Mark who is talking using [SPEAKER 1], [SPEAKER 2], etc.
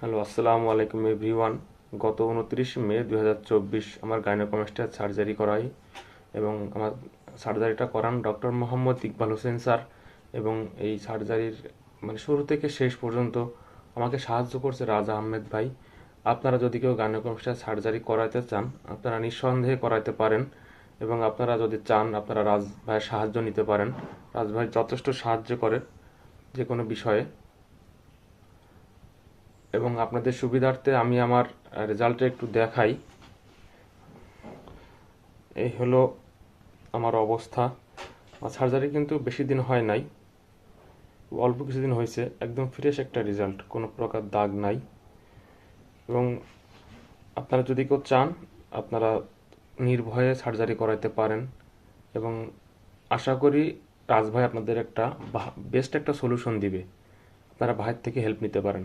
[SPEAKER 1] Hello, আসসালামু আলাইকুম everyone. গত উনত্রিশ মে দু হাজার চব্বিশ আমার গাইনোকমেস্টার সার্জারি করাই এবং আমার সার্জারিটা করান ডক্টর মোহাম্মদ ইকবাল হোসেন স্যার এবং এই সার্জারির মানে শুরু থেকে শেষ পর্যন্ত আমাকে সাহায্য করছে রাজা আহমেদ ভাই। আপনারা যদি কেউ গাইনোকমেস্টার সার্জারি করাতে চান, আপনারা নিঃসন্দেহে করাতে পারেন এবং আপনারা যদি চান, আপনারা রাজ ভাইয়ের সাহায্য নিতে পারেন। রাজ ভাই যথেষ্ট সাহায্য করে যে কোনো বিষয়ে। এবং আপনাদের সুবিধার্থে আমি আমার রেজাল্টটা একটু দেখাই। এই হলো আমার অবস্থা। সার্জারি কিন্তু বেশি দিন হয় নাই। অল্প কিছুদিন হয়েছে। একদম ফ্রেশ একটা রেজাল্ট কোনো প্রকার দাগ নাই। এবং আপনারা যদি কেউ চান, আপনারা নির্ভয়ে সার্জারি করাইতে পারেন। এবং আশা করি রাজভাই আপনাদের একটা বেস্ট একটা সলিউশন দিবে। আপনারা ভাইয়ের থেকে হেল্প নিতে পারেন।